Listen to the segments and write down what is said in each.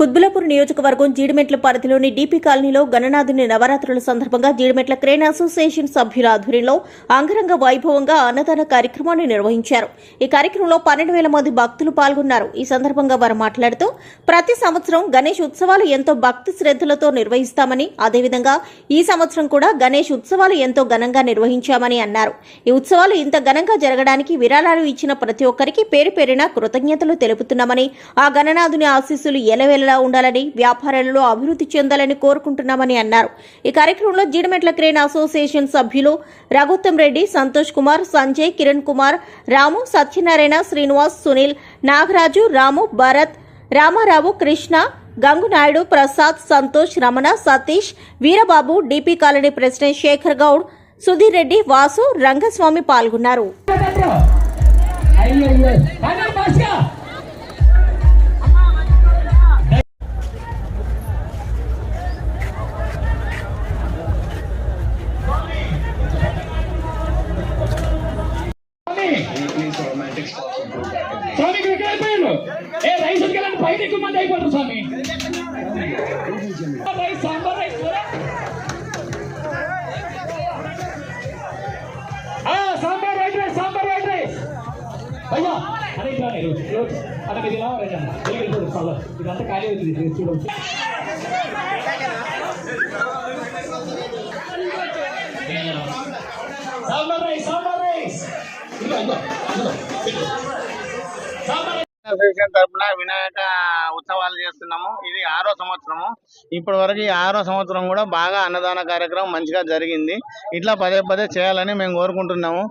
కుద్బులపూర్ నియోజకవర్గం జీడిమెట్ల పరిధిలోని డీపీ కాలనీలో గణనాథుని నవరాత్రుల సందర్భంగా జీడిమెట్ల క్రేన్ అసోసియేషన్ సభ్యుల ఆధ్వర్యంలో అంగరంగ వైభవంగా అన్నదాన కార్యక్రమాన్ని నిర్వహించారు. ఈ కార్యక్రమంలో పన్నెండు వేల మంది భక్తులు పాల్గొన్నారు. ఈ సందర్భంగా వారు మాట్లాడుతూ ప్రతి సంవత్సరం గణేష్ ఉత్సవాలు ఎంతో భక్తి శ్రద్ధలతో నిర్వహిస్తామని అదేవిధంగా ఈ సంవత్సరం కూడా గణేష్ ఉత్సవాలు ఎంతో ఘనంగా నిర్వహించామని అన్నారు. ఈ ఉత్సవాలు ఇంత ఘనంగా జరగడానికి విరాళాలు ఇచ్చిన ప్రతి ఒక్కరికి పేరు పేరిన కృతజ్ఞతలు తెలుపుతున్నామని ఆ గణనాథుని ఆశీస్సులు ఎలవెలలా ఉండాలని వ్యాపారాలలో అభివృద్ధి చెందాలని కోరుకుంటున్నామని అన్నారు. ఈ కార్యక్రమంలో జీడిమెట్ల క్రేన్ అసోసియేషన్ సభ్యులు Raghuttam Reddy Santosh Kumar Sanjay Kiran Kumar Ramu Satyanarayana Srinivas Sunil Nagaraju Ramu Bharat Ramarao Krishna Gangunaidu Prasad Santosh Ramana Satish Veerababu DP colony president Sekhar Goud Sudheer Reddy Vasu Rangaswamy పాల్గొన్నారు. స్వామి ఇక్కడికి వెళ్ళిపోయారు. ఏ rice ఉతికెళ్ళండి బయట ఎక్కువ మంది అయిపోతారు స్వామి. Rice sambar rice sambar white rice sambar white rice. అయ్యా అరే ఇట్లా రే, అక్కడ ఇది చాలా ఇదంతా ఖాళీ అవుతుంది. చూడండి సాంబార్ రైస్ సాంబార్ రైస్. ఇదిగో, ఇదిగో, ఇదిగో, ఇదిగో. అసోసియేషన్ తరఫున వినాయక ఉత్సవాలు చేస్తున్నాము. ఇది ఆరో సంవత్సరము. ఇప్పటి వరకు ఈ ఆరో సంవత్సరం కూడా బాగా అన్నదాన కార్యక్రమం మంచిగా జరిగింది. ఇట్లా పదే పదే చేయాలని మేము కోరుకుంటున్నాము.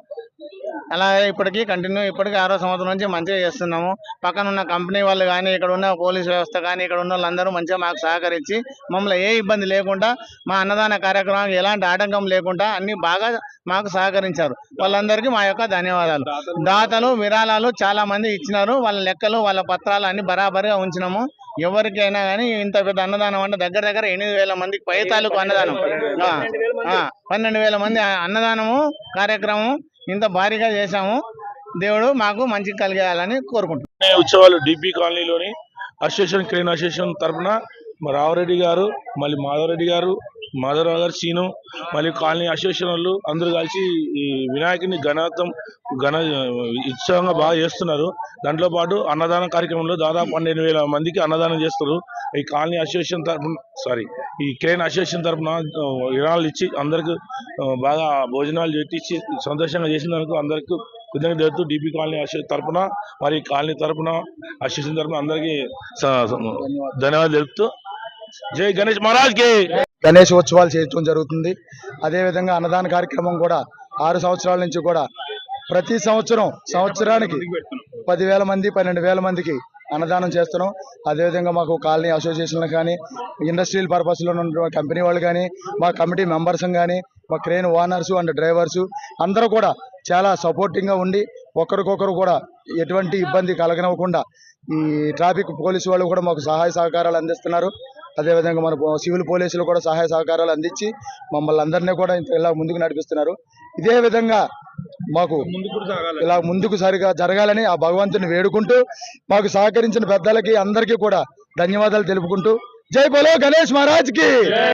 అలాగే ఇప్పటికీ కంటిన్యూ ఇప్పటికీ ఆరో సంవత్సరం నుంచి మంచిగా చేస్తున్నాము. పక్కన ఉన్న కంపెనీ వాళ్ళు కానీ ఇక్కడ ఉన్న పోలీస్ వ్యవస్థ కానీ ఇక్కడ ఉన్న వాళ్ళందరూ మంచిగా మాకు సహకరించి మమ్మల్ని ఏ ఇబ్బంది లేకుండా మా అన్నదాన కార్యక్రమానికి ఎలాంటి ఆటంకం లేకుండా అన్ని బాగా మాకు సహకరించారు. వాళ్ళందరికీ మా యొక్క ధన్యవాదాలు. దాతలు విరాళాలు చాలా మంది ఇచ్చినారు. వాళ్ళ లెక్కలు వాళ్ళ పత్రాలు అన్ని బరాబరిగా ఉంచినాము. ఎవరికైనా కానీ ఇంత పెద్ద అన్నదానం అంటే దగ్గర దగ్గర ఎనిమిది వేల మందికి పై తాలూకు అన్నదానం. పన్నెండు వేల మంది అన్నదానము కార్యక్రమం ఇంత భారీగా చేశాము. దేవుడు మాకు మంచి కలిగేయాలని కోరుకుంటున్నాం. ఉత్సవాలు డిపి కాలనీలోని అసోసియేషన్ క్రీన్ అసోసియేషన్ తరపున మా రావరెడ్డి గారు మళ్ళీ మాధవరెడ్డి గారు మాధవరావు గారు సీను మళ్ళీ కాలనీ అసోసియేషన్ వాళ్ళు అందరూ కలిసి ఈ వినాయకుని ఘనత్వం ఘన ఉత్సవంగా బాగా చేస్తున్నారు. దాంట్లో పాటు అన్నదాన కార్యక్రమంలో దాదాపు పన్నెండు వేల మందికి అన్నదానం చేస్తారు. ఈ కాలనీ అసోసియేషన్ తరపున సారీ ఈ క్రేన్ అసోసియేషన్ తరపున విరాళాలు ఇచ్చి అందరికి బాగా భోజనాలు పెట్టించి సంతోషంగా చేసినందుకు అందరికి కృతజ్ఞత తెలుపుతూ డిపి కాలనీ అసోసియేషన్ తరపున మరి కాలనీ తరపున అసోసియేషన్ తరపున అందరికీ ధన్యవాదాలు తెలుపుతూ. జై గణేష్ మహారాజ్కి గణేష్ ఉత్సవాలు చేయటం జరుగుతుంది. అదేవిధంగా అన్నదాన కార్యక్రమం కూడా ఆరు సంవత్సరాల నుంచి కూడా ప్రతి సంవత్సరం సంవత్సరానికి పదివేల మంది పన్నెండు వేల మందికి అన్నదానం చేస్తున్నాం. అదేవిధంగా మాకు కాలనీ అసోసియేషన్లు కానీ ఇండస్ట్రియల్ పర్పస్లో ఉన్న కంపెనీ వాళ్ళు కానీ మా కమిటీ మెంబర్స్ కానీ మా క్రేన్ ఓనర్స్ అండ్ డ్రైవర్స్ అందరూ కూడా చాలా సపోర్టింగ్గా ఉండి ఒకరికొకరు కూడా ఎటువంటి ఇబ్బంది కలగనివ్వకుండా ఈ ట్రాఫిక్ పోలీసు వాళ్ళు కూడా మాకు సహాయ సహకారాలు అందిస్తున్నారు. అదేవిధంగా మన సివిల్ పోలీసులు కూడా సహాయ సహకారాలు అందించి మమ్మల్ని అందరినీ కూడా ఇంత ఇలా ముందుకు నడిపిస్తున్నారు. ఇదే విధంగా మాకు ఇలా ముందుకు సరిగా జరగాలని ఆ భగవంతుని వేడుకుంటూ మాకు సహకరించిన పెద్దలకి అందరికీ కూడా ధన్యవాదాలు తెలుపుకుంటూ జై బలో గణేష్ మహారాజ్కి